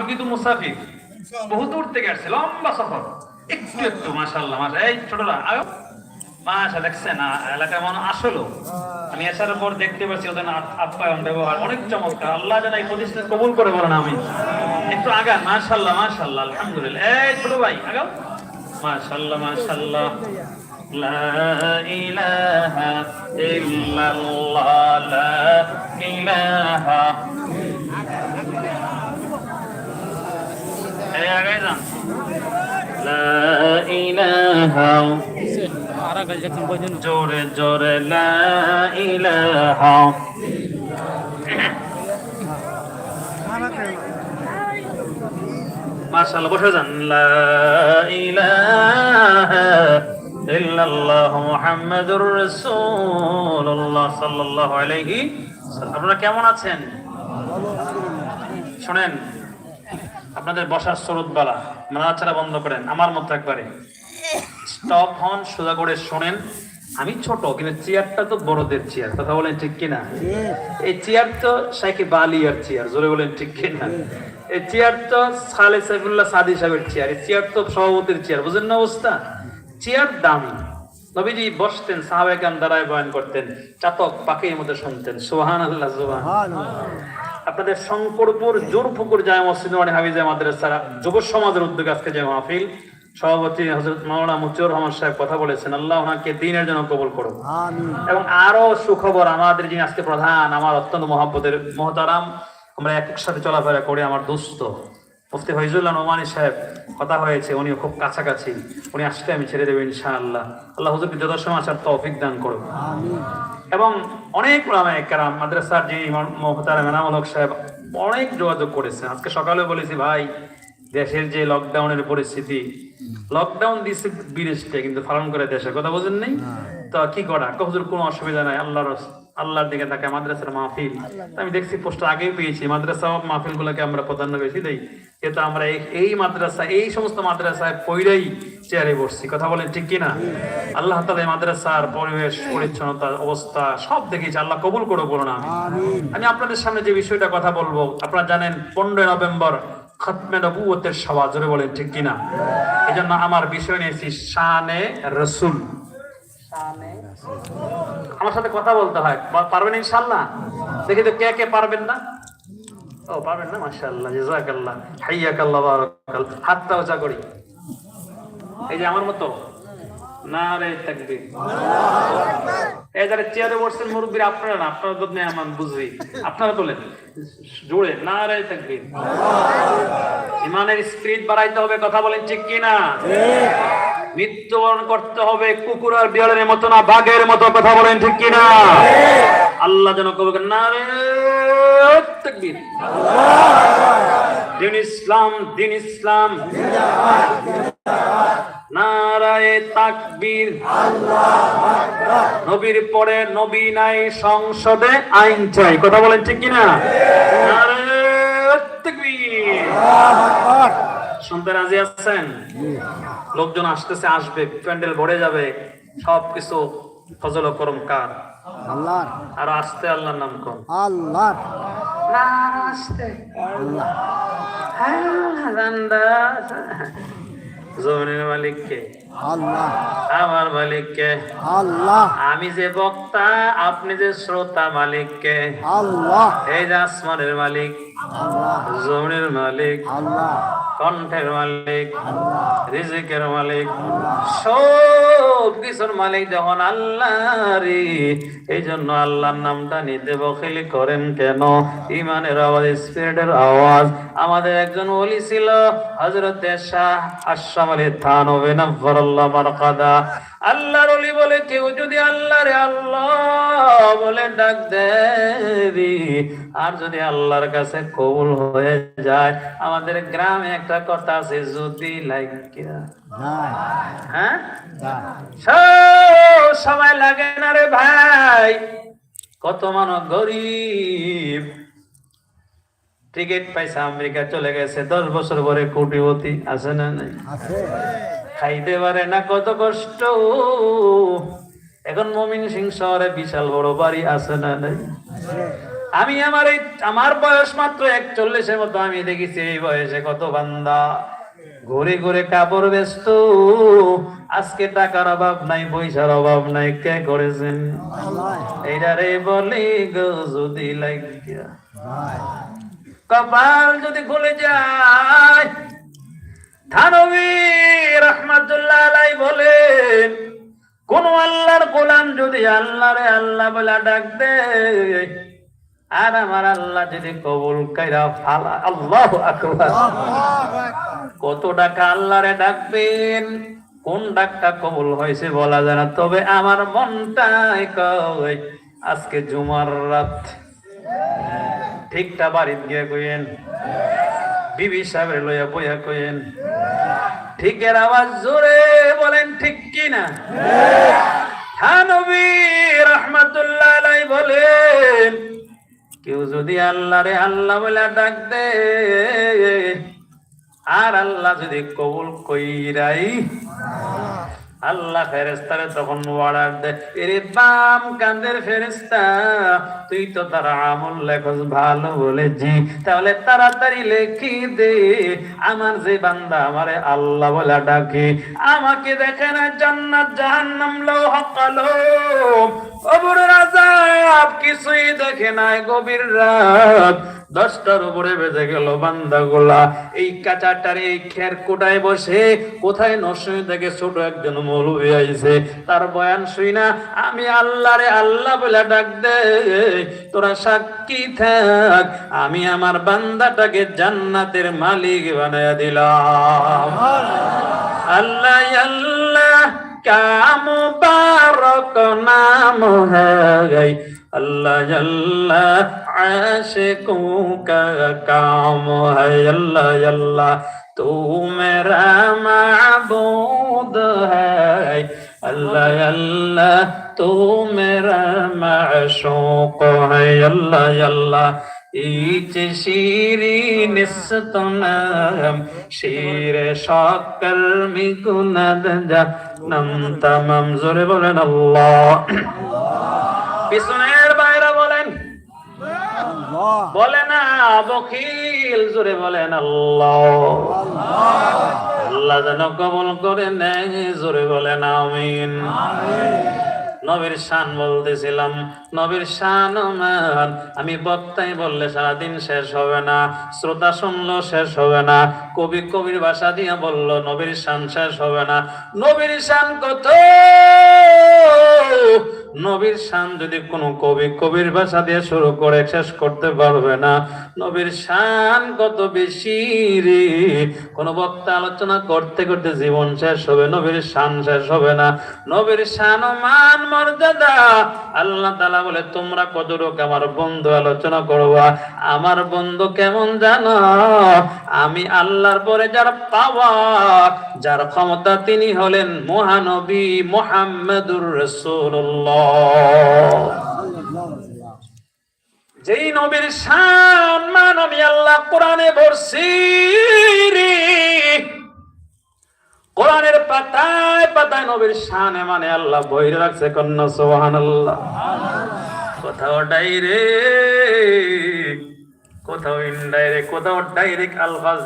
আমি কিন্তু মুসাফির বহু দূর থেকে আসছি লম্বা সফর একটু একটু মাশাল্লাহ মাশা এই ছোটরা আয়ো মাশা দেখছেন আ- এলাকা মনে আসলো আমি আসার পর দেখতে পাচ্ছি ওদের আ- আপ্যায়ন ব্যবহার অনেক চমৎকার আল্লাহ যেন এই প্রতিষ্ঠান কবুল করে বলেন আমি একটু আগান মাশাল্লাহ মাশাল্লাহ আলহামদুলিল্লাহ এই ছোট ভাই আগাও মাশাল্লাহ মাশাল্লাহ لا إله إلا الله لا إله জোরে জোরে লা ইলাহা মাশাআল্লাহ বসে যান মুহাম্মাদুর রাসূলুল্লাহ সাল্লাল্লাহু আলাইহি। আপনারা কেমন আছেন শুনেন আপনাদের বসার স্রোত বালা, নাড়াচাড়া বন্ধ করেন, আমার মতো একবারে। স্টপ হন, সোজা করে শোনেন। আমি ছোট, কিন্তু চেয়ারটা তো বড়দের চেয়ার, কথা বলেন ঠিক কিনা? এই চেয়ার তো সাইকে বালিয়ার চেয়ার, জোরে বলেন ঠিক কিনা? এই চেয়ার তো সালে সাইফুল্লাহ সাদি সাহেবের চেয়ার, এই চেয়ার তো সভাপতির চেয়ার, বুঝেন না অবস্থা? চেয়ার দামি। নবীজি বসতেন সাহাবেকান দ্বারায় বয়ান করতেন, চাতক পাখির মধ্যে শুনতেন সোহান আল্লাহ সোহান আপনাদের শঙ্করপুর জোরপুকুর জামা মসজিদ মানে হাফিজা মাদ্রাসার যুব সমাজের উদ্যোগে আজকে যে মাহফিল সভাপতি হজরত মাওলানা মুজিবুর রহমান সাহেব কথা বলেছেন আল্লাহ ওনাকে দিনের জন্য কবুল করুন এবং আরও সুখবর আমাদের যিনি আজকে প্রধান আমার অত্যন্ত মহাব্বতের মহতারাম আমরা এক সাথে চলাফেরা করি আমার দুস্থ মুফতি ফৈজুল্লাহ নোমানি সাহেব কথা হয়েছে উনি খুব কাছাকাছি উনি আসলে আমি ছেড়ে দেবো ইনশাআল্লাহ। আল্লাহ হুজুরকে যত সময় আসার তৌফিক দান করুন এবং অনেক কেরাম মাদ্রাসার যিনি মোহতারা মেনামুল হক সাহেব অনেক যোগাযোগ করেছেন। আজকে সকালে বলেছি ভাই দেশের যে লকডাউনের পরিস্থিতি লকডাউন দিচ্ছে বিদেশে কিন্তু পালন করে দেশে কথা বোঝেন নেই? তো কি করা? কহজুর কোনো অসুবিধা নাই আল্লাহর আল্লাহর দিকে তাকে মাদ্রাসার মাহফিল। আমি দেখছি পোস্টার আগেই পেয়েছি মাদ্রাসা মাহফিল গুলোকে আমরা প্রাধান্য বেশি দেই কিন্তু আমরা এই- মাদ্রাসা এই সমস্ত মাদ্রাসায় পইরাই চেয়ারে বসছি। কথা বলেন ঠিক কিনা? আল্লাহ তালা মাদ্রাসার পরিবেশ পরিচ্ছন্নতা অবস্থা সব দেখেছি আল্লাহ কবুল করে বলো না আমি আপনাদের সামনে যে বিষয়টা কথা বলব আপনারা জানেন পনেরোই নভেম্বর খতমে নবুয়তের সভা জোরে বলেন ঠিক কিনা? এই জন্য আমার বিষয় নিয়েছি শানে রসুল। আমার সাথে কথা বলতে হয়। পারবেন ইনশাল্লাহ দেখি তো কে কে পারবেন না? ও পারবেন না? মাশাআল্লাহ জাযাকাল্লাহ হাইয়াকাল্লাহ করি। এই যে আমার মতো? না রে এই যারা চেয়ারে বসছেন আপনারা না, আপনারা তো বুঝি। আপনারা তোলেন জোরে ইমানের স্পিরিট বাড়াইতে হবে, কথা বলেন ঠিক কি না মৃত্যুবরণ করতে হবে, কুকুর আর বিড়ালের মতো না, বাঘের মতো, কথা বলেন ঠিক কি না আল্লাহ যেন কবে না রে তাকবীর। দিন ইসলাম দিন ইসলাম। নারায়ে তাকবীর। নবীর পরে নবী নাই সংসদে আইন চাই। কথা বলেন ঠিক কিনা? শুনতে রাজি আছেন? লোকজন আসতেছে আসবে প্যান্ডেল ভরে যাবে। সবকিছু ফজল করম কার? আর আসতে আল্লাহর নাম কম। আল্লাহর। জমিনের মালিককে। আল্লাহ। আমার মালিককে। আল্লাহ। আমি যে বক্তা আপনি যে শ্রোতা মালিককে। আল্লাহ। এই যে আসমানের মালিক। আল্লাহ। জমিনের মালিক। আল্লাহ। কণ্ঠের মালিক, রিজিকের মালিক, সব কিছুর মালিক যখন আল্লাহ রে এই জন্য আল্লাহর নামটা নিতে বখিলি করেন কেন? ইমানের আওয়াজ, স্পিরিটের আওয়াজ। আমাদের একজন ওলি ছিল হজরত শাহ আশরাফ আলী থানবে নফরল্লাহ মারকাদা। আল্লাহর ওলি বলে কেউ যদি আল্লাহ রে আল্লাহ বলে ডাক দেবি। আর যদি আল্লাহর কাছে কবুল হয়ে যায় আমাদের গ্রামে একটা কথা আছে যদি নাই। হ্যাঁ? সময় লাগে না রে ভাই। কত মানব গরিব। টিকিট পাইছে আমেরিকা চলে গেছে দশ বছর পরে কোটিপতি আছে না নাই? খাইতে পারে না কত কষ্ট। এখন মমিন সিং শহরে বিশাল বড় বাড়ি আছে না নাই? আমি আমার এই আমার বয়স মাত্র একচল্লিশের মতো, আমি দেখেছি এই বয়সে কত বান্দা। ঘুরে ঘুরে কাপড় ব্যস্ত, আজকে টাকার অভাব নাই, পয়সার অভাব নাই, কে করেছেন এইটারে বলি গো, যদি লাগিয়া। কপাল যদি খুলে যায়, থানবী রহমাতুল্লাহ আলাই বলেন কোন আল্লাহর গোলাম যদি আল্লাহরে আল্লাহ বলে ডাক দে আর আমার আল্লাহ যদি কবুল কাইরা ফালা, আল্লাহ আকবার। কত টাকা আল্লাহরে ডাকবেন, কোন ডাকটা কবুল হয়েছে বলা যায় না। তবে আমার মনটাই কয়, আজকে জুমার রাত। ঠিকটা বাড়িতে গিয়ে কইেন বিবি সাহেবের লইয়া বইয়া কইেন ঠিকের আওয়াজ জোরে বলেন ঠিক কি না হ্যাঁ নবী রহমাতুল্লাহ বলেন, কেউ যদি আল্লাহ রে আল্লাহ বলে ডাক দে, আর আল্লাহ যদি কবুল কইরাই আল্লাহ ফেরেস্তারে তখন অর্ডার দে, এরে বাম কান্দের ফেরেস্তা তুই তো তার আমল লেখস ভালো বলেছি। তাহলে তাড়াতাড়ি লেখি দে, আমার যে বান্দা আমারে আল্লাহ বলে ডাকে। আমাকে দেখে না জান্নাত, জাহান্নাম, লৌহ কলম কবর আযাব কিছুই দেখে নাই গভীর রাত। দশটার উপরে বেজে গেল বান্দা গোলা এই কাঁচাটার এই খের কোটায় বসে, কোথায় নরসিংহ থেকে ছোট একজন মৌলবি আইছে? তার বয়ান শুই না, আমি আল্লাহ রে আল্লাহ বলে ডাক দে, তোরা সাক্ষী থাক, আমি আমার বান্দাটাকে জান্নাতের মালিক বানায় দিলাম। আল্লাহ আল্লাহ, কাম বারক নাম হ্যাঁ اللہ اللہ عاشقوں کا کام ہے اللہ اللہ تو میرا معبود ہے اللہ اللہ تو میرا معشوق ہے اللہ اللہ ইচ শিরিন স্তনম শির সকর্মি গুণদ জানম তমম জোরে বলেন আল্লাহ পিছনে বলে না বকিল জোরে বলেন আল্লাহ। আল্লাহ যেন কবল করে নেয়, জোরে বলেন আমিন। নবীর শান বলতেছিলাম, নবীর শান আমি বক্তাই বললে সারাদিন শেষ হবে না, শ্রোতা শুনলো শেষ হবে না, কবি কবির ভাষা দিয়ে বলল, নবীর শান শেষ হবে না। নবীর শান কত? নবীর শান যদি কোনো কবি কবির ভাষা দিয়ে শুরু করে শেষ করতে পারবে না, নবীর শান কত বেশি রে? কোন বক্তা আলোচনা করতে করতে জীবন শেষ হবে, নবীর শান শেষ হবে না। নবীর শান মান মর্যাদা, আল্লাহ তাআলা বলে, তোমরা কত কতটুক আমার বন্ধু আলোচনা করবা? আমার বন্ধু কেমন জানো? আমি আল্লাহর পরে যার পাওয়া, যার ক্ষমতা তিনি হলেন মহানবী মোহাম্মদুর রাসূলুল্লাহ। যেই নবীর শান মান আমি আল্লাহ কোরআনে রে। কোরআনের পাতায় পাতায় নবীর শানে মানে আল্লাহ বইরে রাখছে কন্যা সোহান আল্লাহ কোথাও ডাইরে কোথাও ইনডাইরেক্ট কোথাও ডাইরেক্ট আলফাজ